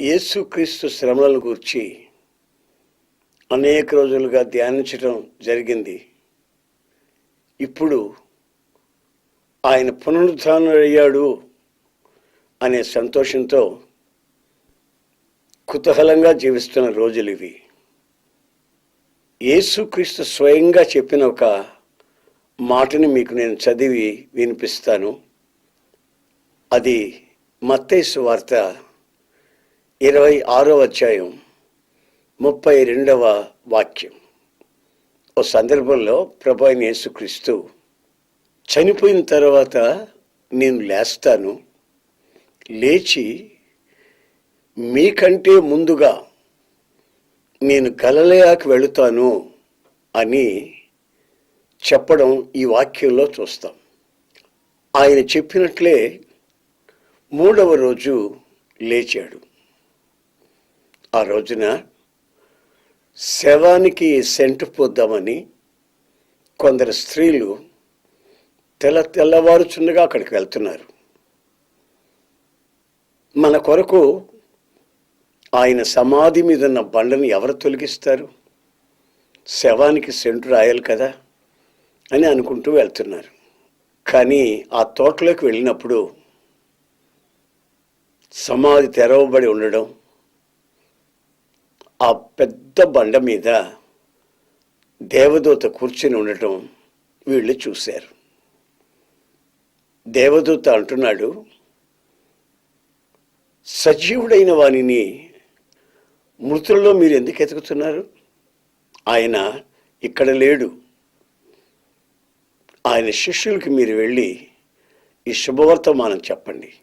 యేసుక్రీస్తు శ్రమలను గురించి అనేక రోజులుగా ధ్యానించడం జరిగింది. ఇప్పుడు ఆయన పునరుద్ధానుడయ్యాడు అనే సంతోషంతో కుతూహలంగా జీవిస్తున్న రోజులు ఇవి. యేసుక్రీస్తు స్వయంగా చెప్పిన ఒక మాటని మీకు నేను చదివి వినిపిస్తాను. అది మత్తేసు వార్త ఇరవై ఆరో అధ్యాయం ముప్పై రెండవ వాక్యం. ఓ సందర్భంలో ప్రభు యేసుక్రీస్తు చనిపోయిన తర్వాత నేను లేస్తాను లేచి మీకంటే ముందుగా నేను గలలయాకి వెళుతాను అని చెప్పడం ఈ వాక్యంలో చూస్తాం. ఆయన చెప్పినట్లే మూడవ రోజు లేచాడు. ఆ రోజున శవానికి సెంటు పోద్దామని కొందరు స్త్రీలు తెల్ల తెల్లవారుచుండగా అక్కడికి వెళ్తున్నారు. మన కొరకు ఆయన సమాధి మీద ఉన్న బండను ఎవరు తొలగిస్తారు? శవానికి సెంటు రాయాలి కదా అని అనుకుంటూ వెళ్తున్నారు. కానీ ఆ తోటలోకి వెళ్ళినప్పుడు సమాధి తెరవబడి ఉండడం ఆ పెద్ద బండ మీద దేవదూత కూర్చుని ఉండటం వీళ్ళు చూశారు. దేవదూత అంటున్నాడు సజీవుడైన వానిని మృతుల్లో మీరు ఎందుకు ఎతుకుతున్నారు? ఆయన ఇక్కడ లేడు. ఆయన శిష్యులకి మీరు వెళ్ళి ఈ శుభవర్తమానం చెప్పండి.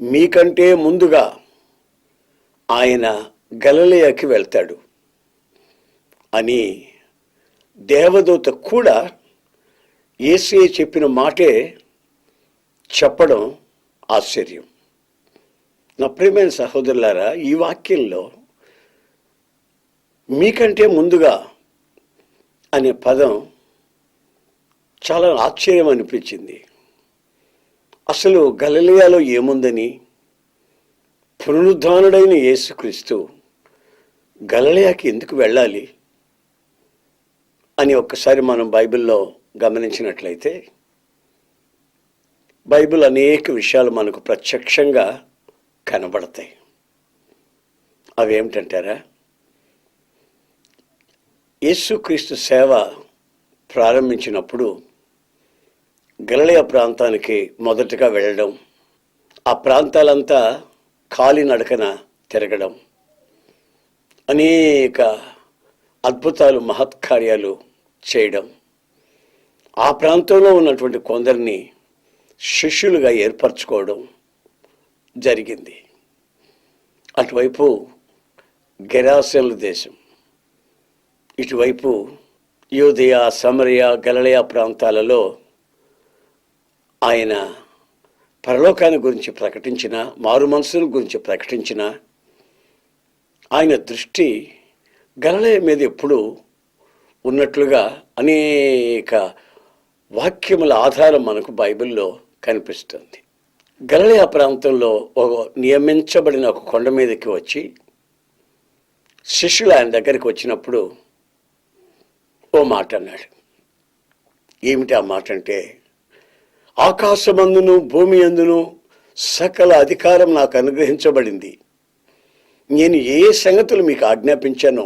మీకంటే ముందుగా ఆయన గలలియాకి వెళ్తాడు. అని దేవదూత కూడా ఏసీ చెప్పిన మాటే చెప్పడం ఆశ్చర్యం. నా ప్రియమైన సహోదరులారా ఈ వాక్యంలో మీకంటే ముందుగా అనే పదం చాలా ఆశ్చర్యం అనిపించింది. అసలు గలలియాలో ఏముందని పునరుద్ధానుడైన యేసుక్రీస్తు గలలియాకి ఎందుకు వెళ్ళాలి అని ఒక్కసారి మనం బైబిల్లో గమనించినట్లయితే బైబిల్ అనేక విషయాలు మనకు ప్రత్యక్షంగా కనబడతాయి. అవేమిటంటారా? యేసుక్రీస్తు సేవ ప్రారంభించినప్పుడు గలలయ ప్రాంతానికి మొదటగా వెళ్ళడం ఆ ప్రాంతాలంతా కాలినడకన తిరగడం అనేక అద్భుతాలు మహత్కార్యాలు చేయడం. ఆ ప్రాంతంలో ఉన్నటువంటి కొందరిని శిష్యులుగా ఏర్పరచుకోవడం జరిగింది. అటువైపు గెరాసెల్ దేశం ఇటువైపు యోదయ సమరయ గలలయ ప్రాంతాలలో ఆయన పరలోకాన్ని గురించి ప్రకటించిన మారు మనసుల గురించి ప్రకటించిన ఆయన దృష్టి గలలే మీద ఎప్పుడు ఉన్నట్లుగా అనేక వాక్యముల ఆధారం మనకు బైబిల్లో కనిపిస్తుంది. గలలయ ప్రాంతంలో ఒక నియమించబడిన ఒక కొండ మీదకి వచ్చి శిష్యులు ఆయన దగ్గరికి వచ్చినప్పుడు ఓ మాట అన్నాడు. ఏమిటి ఆ మాట అంటే ఆకాశమందును భూమి అందును సకల అధికారం నాకు అనుగ్రహించబడింది. నేను ఏ సంగతులు మీకు ఆజ్ఞాపించానో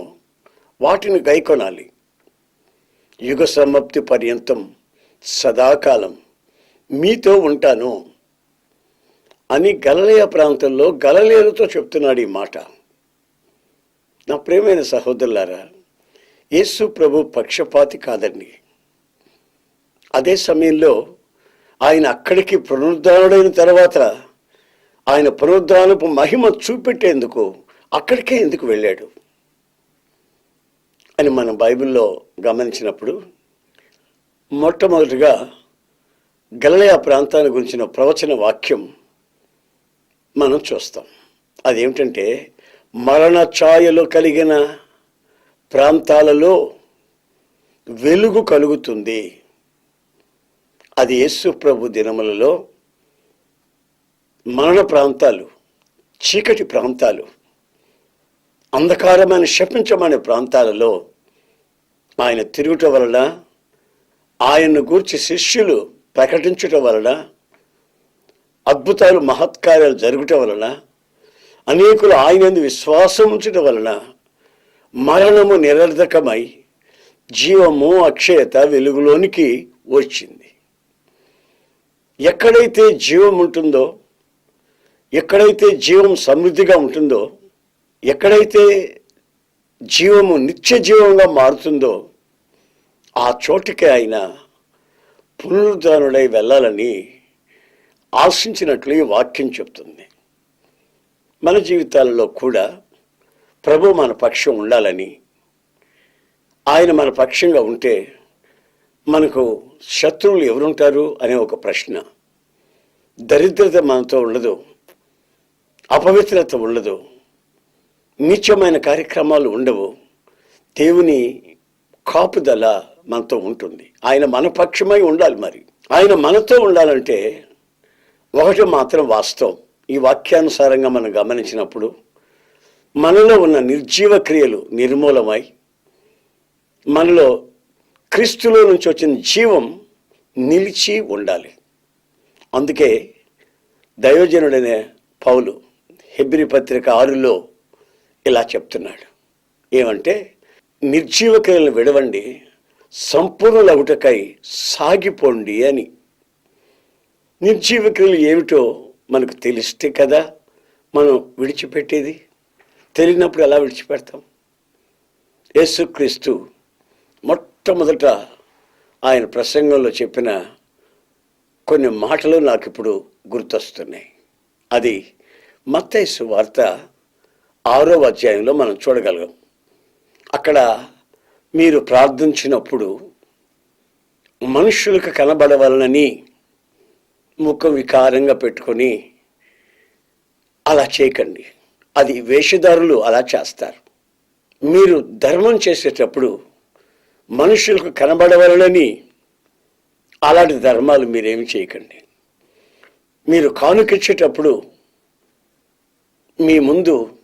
వాటిని గైకొనాలి. యుగ సమాప్తి పర్యంతం సదాకాలం మీతో ఉంటాను అని గలలయ ప్రాంతంలో గలలేరుతో చెప్తున్నాడు ఈ మాట. నా ప్రేమైన సహోదరులారా యేసు ప్రభు పక్షపాతి కాదండి. అదే సమయంలో ఆయన అక్కడికి పునరుద్ధానుడైన తర్వాత ఆయన పునరుద్ధానపు మహిమ చూపెట్టేందుకు అక్కడికే ఎందుకు వెళ్ళాడు? అని మనం బైబిల్లో గమనించినప్పుడు మొట్టమొదటిగా గలలయ ప్రాంతాన్ని గురించిన ప్రవచన వాక్యం మనం చూస్తాం. అదేమిటంటే మరణ ఛాయలు కలిగిన ప్రాంతాలలో వెలుగు కలుగుతుంది. అది యేసు ప్రభు దినములలో మరణ ప్రాంతాలు చీకటి ప్రాంతాలు అంధకారమైన శపించమనే ప్రాంతాలలో ఆయన తిరుగుట వలన ఆయన్ను గూర్చి శిష్యులు ప్రకటించుట వలన అద్భుతాలు మహత్కార్యాలు జరుగుట వలన అనేకులు ఆయన విశ్వాసం ఉంచుట వలన మరణము నిరర్ధకమై జీవము అక్షయత వెలుగులోనికి వచ్చింది. ఎక్కడైతే జీవం ఉంటుందో ఎక్కడైతే జీవం సమృద్ధిగా ఉంటుందో ఎక్కడైతే జీవము నిత్య జీవంగా మారుతుందో ఆ చోటికి ఆయన పునరుద్ధానుడై వెళ్ళాలని ఆశించినట్లు ఈ వాక్యం చెప్తుంది. మన జీవితాలలో కూడా ప్రభు మన పక్షం ఉండాలని ఆయన మన పక్షంగా ఉంటే మనకు శత్రువులు ఎవరుంటారు అనే ఒక ప్రశ్న. దరిద్రత మనతో ఉండదు అపవిత్రత ఉండదు నీచమైన కార్యక్రమాలు ఉండవు. దేవుని కాపుదల మనతో ఉంటుంది. ఆయన మన పక్షమై ఉండాలి మరి. ఆయన మనతో ఉండాలంటే ఒకటి మాత్రం వాస్తవం. ఈ వాక్యానుసారంగా మనం గమనించినప్పుడు మనలో ఉన్న నిర్జీవ క్రియలు నిర్మూలమై మనలో క్రీస్తులో నుంచి వచ్చిన జీవం నిలిచి ఉండాలి. అందుకే దయోజనుడనే పౌలు హెబ్రి పత్రిక ఆరులో ఇలా చెప్తున్నాడు. ఏమంటే నిర్జీవ క్రియలను విడవండి సంపూర్ణలవుటకై సాగిపోండి అని. నిర్జీవ క్రియలు ఏమిటో మనకు తెలిస్తే కదా మనం విడిచిపెట్టేది? తెలియనప్పుడు ఎలా విడిచిపెడతాం? యేసుక్రీస్తు మొట్టమొదట ఆయన ప్రసంగంలో చెప్పిన కొన్ని మాటలు నాకు ఇప్పుడు గుర్తొస్తున్నాయి. అది మత్తైసు వార్త ఆరో అధ్యాయంలో మనం చూడగలం అక్కడ మీరు ప్రార్థించినప్పుడు మనుషులకు కనబడవలనని ముఖం వికారంగా పెట్టుకొని అలా చేయకండి. అది వేషధారులు అలా చేస్తారు. మీరు ధర్మం చేసేటప్పుడు మనుషులకు కనబడవలనని అలాంటి ధర్మాలు మీరేమి చేయకండి. మీరు కానుకిచ్చేటప్పుడు మీ ముందు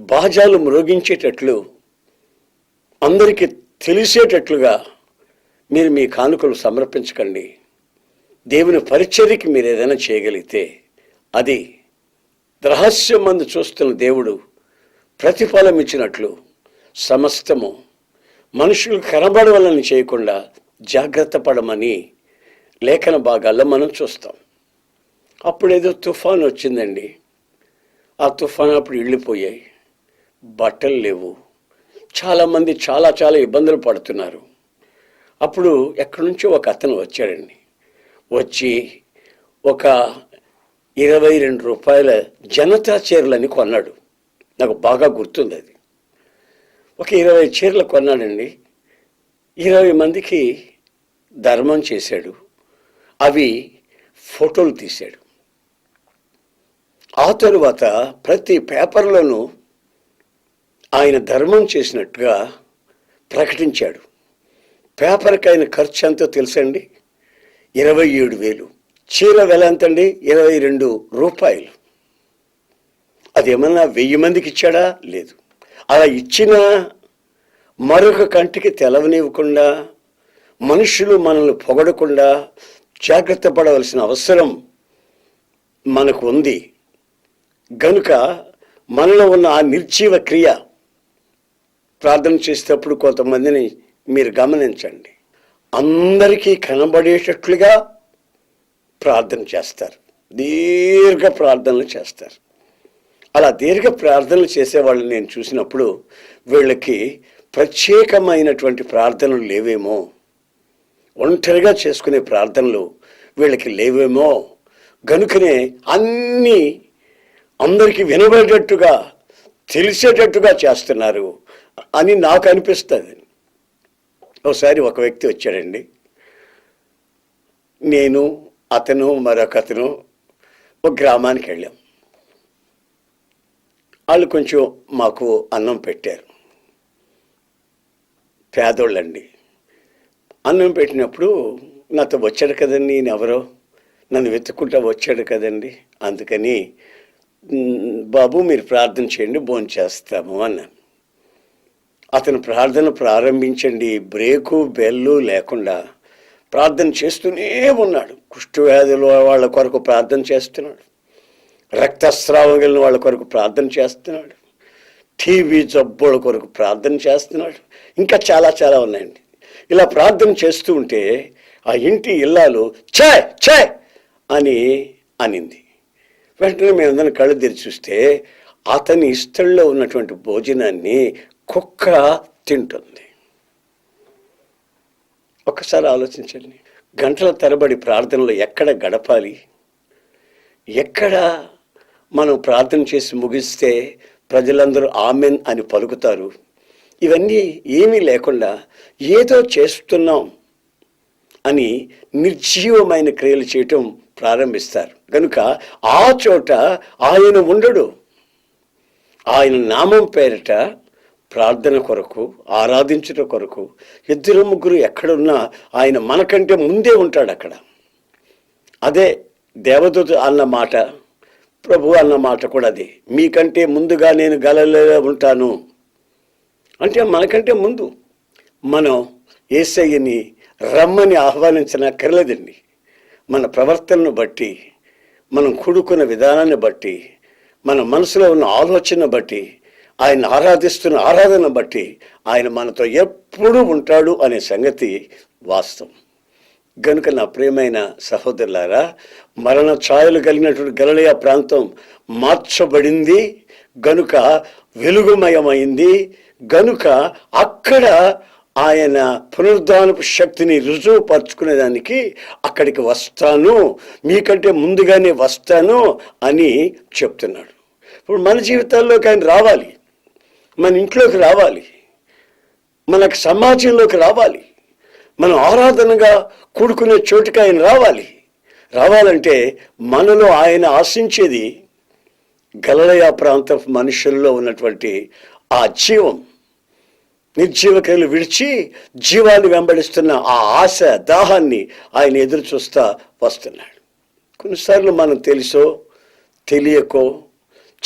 బాజాలు మ్రోగించేటట్లు అందరికీ తెలిసేటట్లుగా మీరు మీ కానుకలు సమర్పించకండి. దేవుని పరిచర్యకి మీరు ఏదైనా చేయగలిగితే అది రహస్యం మందు చూస్తున్న దేవుడు ప్రతిఫలం ఇచ్చినట్లు సమస్తము మనుషులు కనబడవలని చేయకుండా జాగ్రత్త పడమని లేఖన భాగాల్లో మనం చూస్తాం. అప్పుడు ఏదో తుఫాన్ వచ్చిందండి. ఆ తుఫాన్ అప్పుడు వెళ్ళిపోయాయి బట్టలు లేవు. చాలామంది చాలా చాలా ఇబ్బందులు పడుతున్నారు. అప్పుడు ఎక్కడి నుంచో ఒక అతను వచ్చాడండి. వచ్చి ఒక ఇరవై రెండు రూపాయల జనతా చీరలని కొన్నాడు. నాకు బాగా గుర్తుంది అది. ఒక ఇరవై చీరలు కొన్నాడండి. ఇరవై మందికి ధర్మం చేశాడు. అవి ఫోటోలు తీశాడు. ఆ తరువాత ప్రతి పేపర్లోనూ ఆయన ధర్మం చేసినట్టుగా ప్రకటించాడు. పేపర్కి ఆయన ఖర్చు ఎంతో తెలుసండి? ఇరవై ఏడు వేలు. చీర వెల ఎంతండి? ఇరవై రెండు రూపాయలు. అది ఏమన్నా వెయ్యి మందికి ఇచ్చాడా? లేదు. అలా ఇచ్చిన మరొక కంటికి తెలవనివ్వకుండా మనుషులు మనల్ని పొగడకుండా జాగ్రత్త పడవలసిన అవసరం మనకు ఉంది. గనుక మనలో ఉన్న ఆ నిర్జీవ క్రియ ప్రార్థన చేసేటప్పుడు కొంతమందిని మీరు గమనించండి. అందరికీ కనబడేటట్లుగా ప్రార్థన చేస్తారు. దీర్ఘ ప్రార్థనలు చేస్తారు. అలా దీర్ఘ ప్రార్థనలు చేసేవాళ్ళని నేను చూసినప్పుడు వీళ్ళకి ప్రత్యేకమైనటువంటి ప్రార్థనలు లేవేమో ఒంటరిగా చేసుకునే ప్రార్థనలు వీళ్ళకి లేవేమో గనుకనే అన్నీ అందరికీ వినబడేటట్టుగా తెలిసేటట్టుగా చేస్తున్నారు. అని నాకు అనిపిస్తుంది. ఒకసారి ఒక వ్యక్తి వచ్చాడండి. నేను అతను మరొక అతను ఒక గ్రామానికి వెళ్ళాం. వాళ్ళు కొంచెం మాకు అన్నం పెట్టారు. పేదోళ్ళండి. అన్నం పెట్టినప్పుడు నాతో వచ్చాడు కదండి నేను ఎవరో నన్ను వెతుక్కుంటా వచ్చాడు కదండి. అందుకని బాబు మీరు ప్రార్థన చేయండి భోజనం చేస్తాము అన్నాను. అతను ప్రార్థన ప్రారంభించండి. బ్రేకు బెల్లు లేకుండా ప్రార్థన చేస్తూనే ఉన్నాడు. కుష్ఠవ్యాధుల వాళ్ళ కొరకు ప్రార్థన చేస్తున్నాడు. రక్తస్రావం కలిగిన వాళ్ళ కొరకు ప్రార్థన చేస్తున్నాడు. టీవీ జబ్బుల కొరకు ప్రార్థన చేస్తున్నాడు. ఇంకా చాలా చాలా ఉన్నాయండి. ఇలా ప్రార్థన చేస్తూ ఉంటే ఆ ఇంటి ఇల్లాలు ఛాయ్ ఛాయ్ అని అనింది. వెంటనే మేమందరం కళ్ళు తెరిచి చూస్తే అతని ఇష్టంలో ఉన్నటువంటి భోజనాన్ని కుక్క తింటుంది. ఒక్కసారి ఆలోచించండి. గంటల తరబడి ప్రార్థనలు ఎక్కడ గడపాలి? ఎక్కడ మనం ప్రార్థన చేసి ముగిస్తే ప్రజలందరూ ఆమెన్ అని పలుకుతారు? ఇవన్నీ ఏమీ లేకుండా ఏదో చేస్తున్నాం అని నిర్జీవమైన క్రియలు చేయటం ప్రారంభిస్తారు. కనుక ఆ చోట ఆయన ఉండడు. ఆయన నామం పేరిట ప్రార్థన కొరకు ఆరాధించుట కొరకు ఇద్దరు ముగ్గురు ఎక్కడున్నా ఆయన మనకంటే ముందే ఉంటాడు అక్కడ. అదే దేవదూత అన్న మాట ప్రభు అన్న మాట కూడా అది. మీకంటే ముందుగా నేను గలలో ఉంటాను. అంటే మనకంటే ముందు మనం ఏసయ్యని రమ్మని ఆహ్వానించనక్కర్లేదండి మన ప్రవర్తనను బట్టి మనం కూడుకున్న విధానాన్ని బట్టి మన మనసులో ఉన్న ఆలోచన బట్టి ఆయన ఆరాధిస్తున్న ఆరాధన బట్టి ఆయన మనతో ఎప్పుడూ ఉంటాడు అనే సంగతి వాస్తవం. గనుక నా ప్రియమైన సహోదరులారా మరణ ఛాయలు కలిగినటువంటి గలలయ ప్రాంతం మార్చబడింది గనుక వెలుగుమయమైంది గనుక అక్కడ ఆయన పునరుద్ధానపు శక్తిని రుజువుపరుచుకునేదానికి అక్కడికి వస్తాను మీకంటే ముందుగానే వస్తాను అని చెప్తున్నాడు. ఇప్పుడు మన జీవితాల్లోకి ఆయన రావాలి. మన ఇంట్లోకి రావాలి. మనకు సమాజంలోకి రావాలి. మనం ఆరాధనగా కూడుకునే చోటుకి ఆయన రావాలి. రావాలంటే మనలో ఆయన ఆశించేది గలలయ ప్రాంత మనుషుల్లో ఉన్నటువంటి ఆ జీవం. నిర్జీవకలు విడిచి జీవాన్ని వెంబడిస్తున్న ఆ ఆశ దాహాన్ని ఆయన ఎదురు చూస్తా వస్తున్నాడు. కొన్నిసార్లు మనం తెలుసో తెలియకో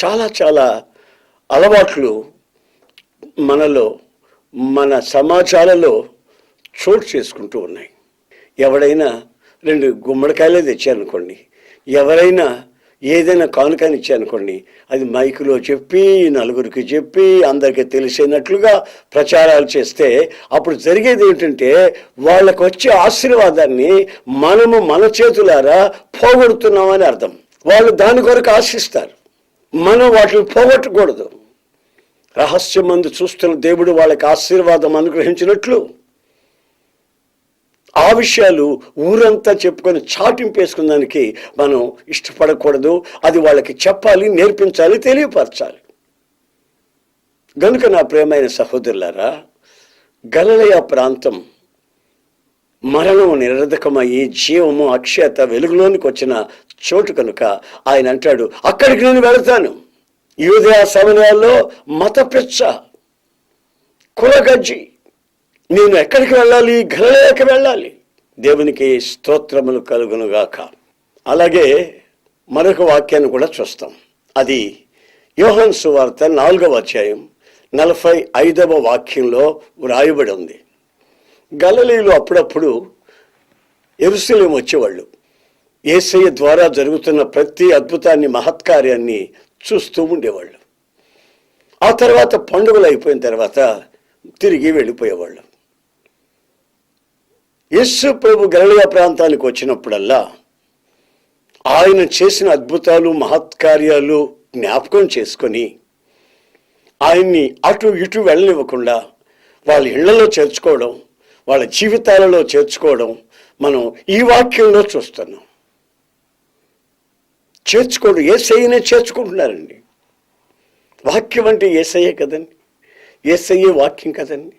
చాలా చాలా అలవాట్లు మనలో మన సమాజాలలో చోటు చేసుకుంటూ ఉన్నాయి. ఎవడైనా రెండు గుమ్మడికాయలే తెచ్చారనుకోండి ఎవరైనా ఏదైనా కానుకని ఇచ్చారనుకోండి అది మైకులో చెప్పి నలుగురికి చెప్పి అందరికీ తెలిసేనట్లుగా ప్రచారాలు చేస్తే అప్పుడు జరిగేది ఏంటంటే వాళ్ళకు వచ్చే ఆశీర్వాదాన్ని మనము మన చేతులారా పోగొడుతున్నామని అర్థం. వాళ్ళు దాని కొరకు ఆశిస్తారు. మనం వాటిని పోగొట్టకూడదు. రహస్యం మందు చూస్తున్న దేవుడు వాళ్ళకి ఆశీర్వాదం అనుగ్రహించినట్లు. ఆ విషయాలు ఊరంతా చెప్పుకొని చాటింపేసుకున్నానికి మనం ఇష్టపడకూడదు. అది వాళ్ళకి చెప్పాలి నేర్పించాలి తెలియపరచాలి. గనుక నా ప్రేమైన సహోదరులారా గలలయ ప్రాంతం మరణం నిరర్ధకమయ్యి జీవము అక్షయత వెలుగులోనికి వచ్చిన చోటు కనుక ఆయన అంటాడు అక్కడికి నేను వెళతాను. యూదయా సమయాల్లో మత పెచ్చ కులగజ్జి. నేను ఎక్కడికి వెళ్ళాలి? గలలేక వెళ్ళాలి. దేవునికి స్తోత్రములు కలుగునుగాక. అలాగే మరొక వాక్యాన్ని కూడా చూస్తాం. అది యోహన్ సువార్త నాలుగవ అధ్యాయం నలభై ఐదవ వాక్యంలో వ్రాయబడి ఉంది. గలలీలు అప్పుడప్పుడు ఎరుసలేం వచ్చేవాళ్ళు. ఏసయ్య ద్వారా జరుగుతున్న ప్రతి అద్భుతాన్ని మహత్కార్యాన్ని చూస్తూ ఉండేవాళ్ళు. ఆ తర్వాత పండుగలు అయిపోయిన తర్వాత తిరిగి వెళ్ళిపోయేవాళ్ళు. యేసు ప్రభు గలలియా ప్రాంతానికి వచ్చినప్పుడల్లా ఆయన చేసిన అద్భుతాలు మహత్కార్యాలు జ్ఞాపకం చేసుకొని ఆయన్ని అటు ఇటు వెళ్ళనివ్వకుండా వాళ్ళ ఇళ్ళలో చేర్చుకోవడం వాళ్ళ జీవితాలలో చేర్చుకోవడం మనం ఈ వాక్యంలో చూస్తున్నాం. చేర్చుకోడు. ఏసయ్యనే చేర్చుకుంటున్నారండి. వాక్యం అంటే ఏసయ్యే కదండి. ఏసయ్యే వాక్యం కదండి.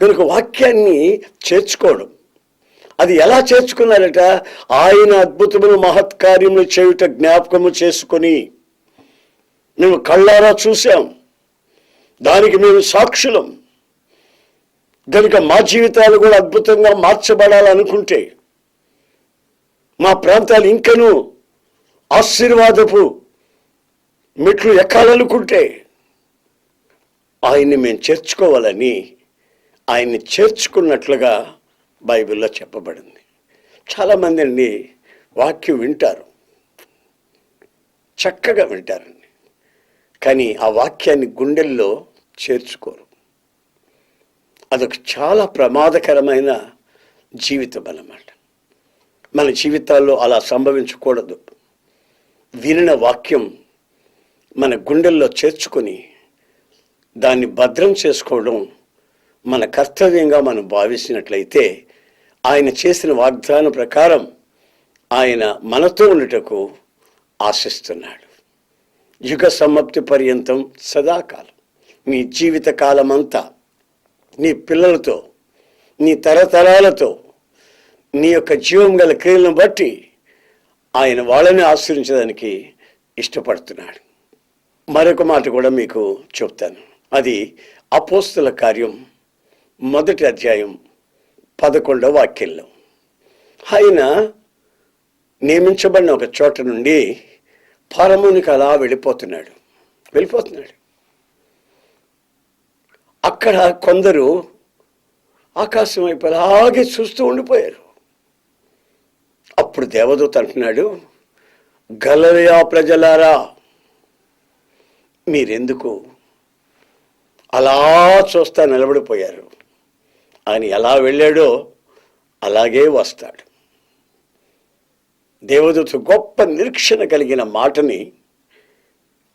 కనుక వాక్యాన్ని చేర్చుకోవడం. అది ఎలా చేర్చుకున్నారట? ఆయన అద్భుతములు మహత్కార్యములు చేయుట జ్ఞాపకము చేసుకొని. మేము కళ్ళారా చూసాం దానికి మేము సాక్షులం. కనుక మా జీవితాలు కూడా అద్భుతంగా మార్చబడాలనుకుంటే మా ప్రాంతాలు ఇంకనూ ఆశీర్వాదపు మెట్లు ఎక్కాలనుకుంటే ఆయన్ని మేము చేర్చుకోవాలని ఆయన్ని చేర్చుకున్నట్లుగా బైబిల్లో చెప్పబడింది. చాలామంది అండి వాక్యం వింటారు. చక్కగా వింటారండి. కానీ ఆ వాక్యాన్ని గుండెల్లో చేర్చుకోరు. అదొక చాలా ప్రమాదకరమైన జీవితం అన్నమాట. మన జీవితాల్లో అలా సంభవించకూడదు. వినిన వాక్యం మన గుండెల్లో చేర్చుకొని దాన్ని భద్రం చేసుకోవడం మన కర్తవ్యంగా మనం భావించినట్లయితే ఆయన చేసిన వాగ్దానం ప్రకారం ఆయన మనతో ఉండటకు ఆశిస్తున్నాడు. యుగ సమాప్తి పర్యంతం సదాకాలం. నీ జీవిత కాలమంతా నీ పిల్లలతో నీ తరతరాలతో నీ యొక్క జీవం గల క్రియలను బట్టి ఆయన వాళ్ళని ఆశ్రయించడానికి ఇష్టపడుతున్నాడు. మరొక మాట కూడా మీకు చెప్తాను. అది అపోస్తుల కార్యం మొదటి అధ్యాయం పదకొండవ వాక్యంలో. ఆయన నియమించబడిన ఒక చోట నుండి పరమునికి అలా వెళ్ళిపోతున్నాడు. వెళ్ళిపోతున్నాడు. అక్కడ కొందరు ఆకాశం వైపు అలాగే చూస్తూ ఉండిపోయారు. అప్పుడు దేవదూత అంటున్నాడు గలయా ప్రజలారా మీరెందుకు అలా చూస్తా నిలబడిపోయారు? ఆయన ఎలా వెళ్ళాడో అలాగే వస్తాడు. దేవదూత గొప్ప నిరీక్షణ కలిగిన మాటని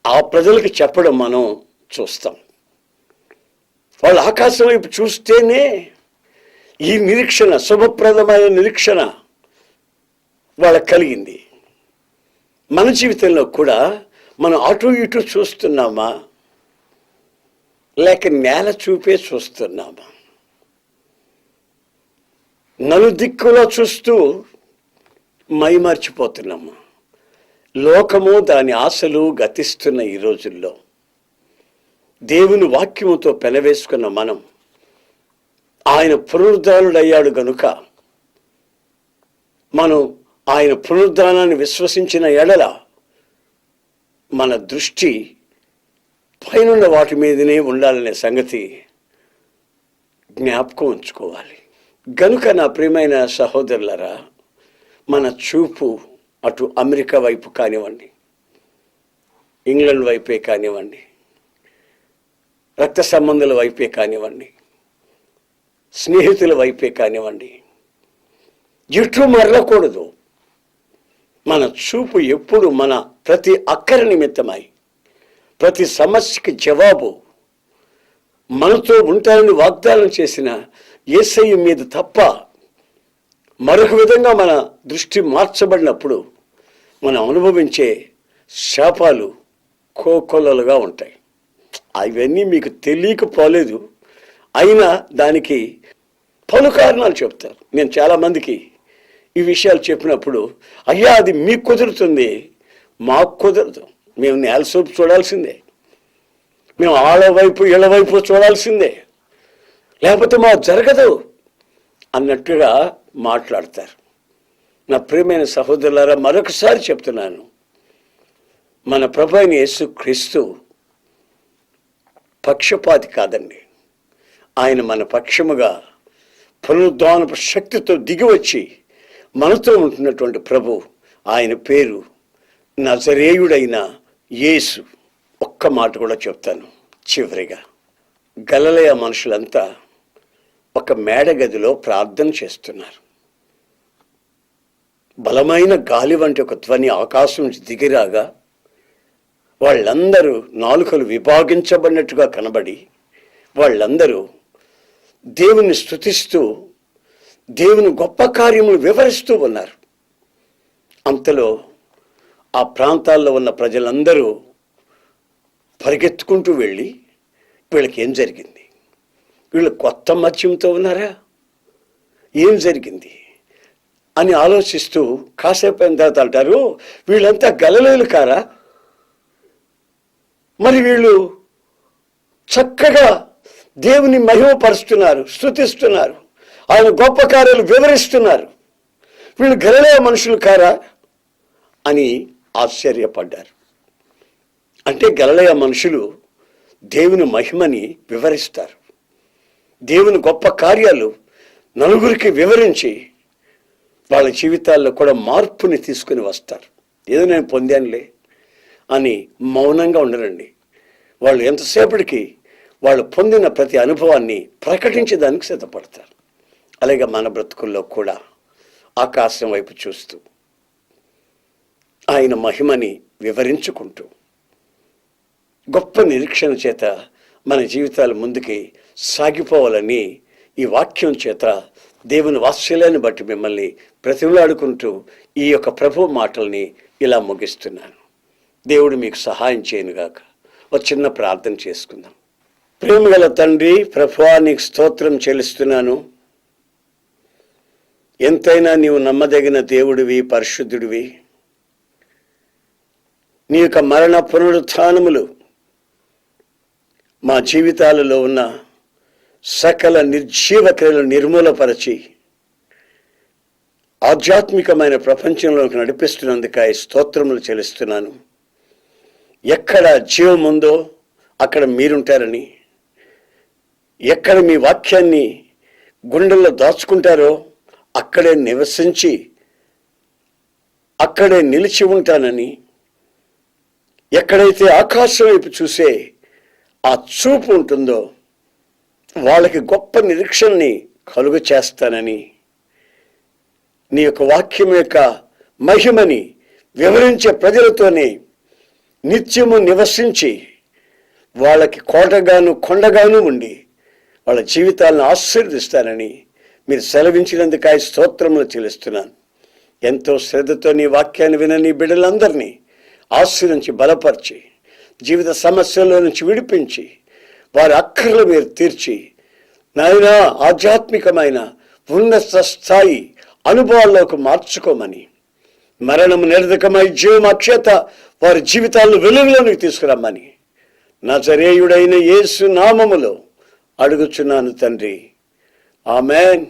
ఆ ప్రజలకు చెప్పడం మనం చూస్తాం. వాళ్ళు ఆకాశం వైపు చూస్తేనే ఈ నిరీక్షణ శుభప్రదమైన నిరీక్షణ వాళ్ళకి కలిగింది. మన జీవితంలో కూడా మనం అటు ఇటు చూస్తున్నామా? లేక నేల చూపే చూస్తున్నామా? నలుదిక్కులో చూస్తూ మైమర్చిపోతున్నాము లోకము దాని ఆశలు గతిస్తున్న ఈ రోజుల్లో. దేవుని వాక్యముతో పెనవేసుకున్న మనం ఆయన పునరుద్ధారుడయ్యాడు గనుక మనం ఆయన పునరుద్ధానాన్ని విశ్వసించిన ఎడల మన దృష్టి పైనున్న వాటి మీదనే ఉండాలనే సంగతి జ్ఞాపకం ఉంచుకోవాలి. గనుక నా ప్రియమైన సహోదరులరా మన చూపు అటు అమెరికా వైపు కానివ్వండి ఇంగ్లాండ్ వైపే కానివ్వండి రక్త సంబంధుల వైపే కానివ్వండి స్నేహితుల వైపే కానివ్వండి ఎటు మరలకూడదు. మన చూపు ఎప్పుడు మన ప్రతి అక్కర నిమిత్తమై ప్రతి సమస్యకి జవాబు మనతో ఉంటారని వాగ్దానం చేసిన ఏసయ్య మీద తప్ప మరొక విధంగా మన దృష్టి మార్చబడినప్పుడు మనం అనుభవించే శాపాలు కోకొల్లలుగా ఉంటాయి. అవన్నీ మీకు తెలియకపోలేదు. అయినా దానికి పలు కారణాలు చెప్తారు. నేను చాలామందికి ఈ విషయాలు చెప్పినప్పుడు అయ్యా అది మీకు కుదురుతుంది. మాకు కుదరదు. మేము నేలసూపు చూడాల్సిందే. మేము ఆడవైపు ఇళ్ళవైపు వైపు చూడాల్సిందే. లేకపోతే మా జరగదు అన్నట్టుగా మాట్లాడతారు. నా ప్రియమైన సహోదరులారా మరొకసారి చెప్తున్నాను. మన ప్రభు యేసు క్రీస్తు పక్షపాతి కాదండి. ఆయన మన పక్షముగా పునరుద్ధానపు శక్తితో దిగివచ్చి మనతో ఉంటున్నటువంటి ప్రభు ఆయన పేరు నజరేయుడైన యేసు. ఒక్క మాట కూడా చెప్తాను చివరిగా. గలలయ మనుషులంతా ఒక మేడ గదిలో ప్రార్థన చేస్తున్నారు. బలమైన గాలి వంటి ఒక ధ్వని ఆకాశం నుంచి దిగిరాగా వాళ్ళందరూ నాలుకలు విభాగించబడినట్టుగా కనబడి వాళ్ళందరూ దేవుని స్తుతిస్తూ దేవుని గొప్ప కార్యములు వివరిస్తూ ఉన్నారు. అంతలో ఆ ప్రాంతాల్లో ఉన్న ప్రజలందరూ పరిగెత్తుకుంటూ వెళ్ళి వీళ్ళకి ఏం జరిగింది? వీళ్ళు కొత్త మత్స్యంతో ఉన్నారా? ఏం జరిగింది? అని ఆలోచిస్తూ కాసేపు అయిన తర్వాత అంటారు వీళ్ళంతా గలలేలు కారా? మరి వీళ్ళు చక్కగా దేవుని మహిమపరుస్తున్నారు స్థుతిస్తున్నారు ఆయన గొప్ప కార్యాలు వివరిస్తున్నారు. వీళ్ళు గలలే మనుషులు కారా అని ఆశ్చర్యపడ్డారు. అంటే గలలయ మనుషులు దేవుని మహిమని వివరిస్తారు. దేవుని గొప్ప కార్యాలు నలుగురికి వివరించి వాళ్ళ జీవితాల్లో కూడా మార్పుని తీసుకుని వస్తారు. ఏదో నేను పొందానులే అని మౌనంగా ఉండరండి. వాళ్ళు ఎంతసేపటికి వాళ్ళు పొందిన ప్రతి అనుభవాన్ని ప్రకటించడానికి సిద్ధపడతారు. అలాగే మన బ్రతుకుల్లో కూడా ఆకాశం వైపు చూస్తూ ఆయన మహిమని వివరించుకుంటూ గొప్ప నిరీక్షణ చేత మన జీవితాలు ముందుకి సాగిపోవాలని ఈ వాక్యం చేత దేవుని వాత్సల్యాన్ని బట్టి మిమ్మల్ని ప్రతిమలాడుకుంటూ ఈ యొక్క ప్రభు మాటల్ని ఇలా ముగిస్తున్నాను. దేవుడు మీకు సహాయం చేయనుగాక ఒక చిన్న ప్రార్థన చేసుకుందాం. ప్రేమగల తండ్రి ప్రభువా నీకు స్తోత్రం చెల్లిస్తున్నాను. ఎంతైనా నీవు నమ్మదగిన దేవుడివి పరిశుద్ధుడివి. నీ యొక్క మరణ పునరుత్నములు మా జీవితాలలో ఉన్న సకల నిర్జీవ క్రియలను నిర్మూలపరచి ఆధ్యాత్మికమైన ప్రపంచంలోకి నడిపిస్తున్నందుకై స్తోత్రములు చెల్లిస్తున్నాను. ఎక్కడ జీవం ఉందో అక్కడ మీరుంటారని ఎక్కడ మీ వాక్యాన్ని గుండెల్లో దాచుకుంటారో అక్కడే నివసించి అక్కడే నిలిచి ఉంటానని ఎక్కడైతే ఆకాశం వైపు చూసే ఆ చూపు ఉంటుందో వాళ్ళకి గొప్ప నిరీక్షణని కలుగు చేస్తానని నీ యొక్క వాక్యం యొక్క మహిమని వివరించే ప్రజలతోనే నిత్యము నివసించి వాళ్ళకి కోటగాను కొండగాను ఉండి వాళ్ళ జీవితాలను ఆశీర్దిస్తానని మీరు సెలవించినందుకై స్తోత్రములు చెల్లిస్తున్నాను. ఎంతో శ్రద్ధతో నీ వాక్యాన్ని విన నీ బిడ్డలందరినీ ఆశీర్వించి బలపరిచి జీవిత సమస్యల్లో నుంచి విడిపించి వారి అక్కర్లు మీరు తీర్చి నాయన ఆధ్యాత్మికమైన ఉన్నత స్థాయి అనుభవాల్లోకి మార్చుకోమని. మరణం నిర్ధకమై జీవం అక్షత వారి జీవితాలను వెలుగులోనికి తీసుకురమ్మని. నజరేయుడైన యేసు నామములో అడుగుచున్నాను తండ్రి. ఆమెన్.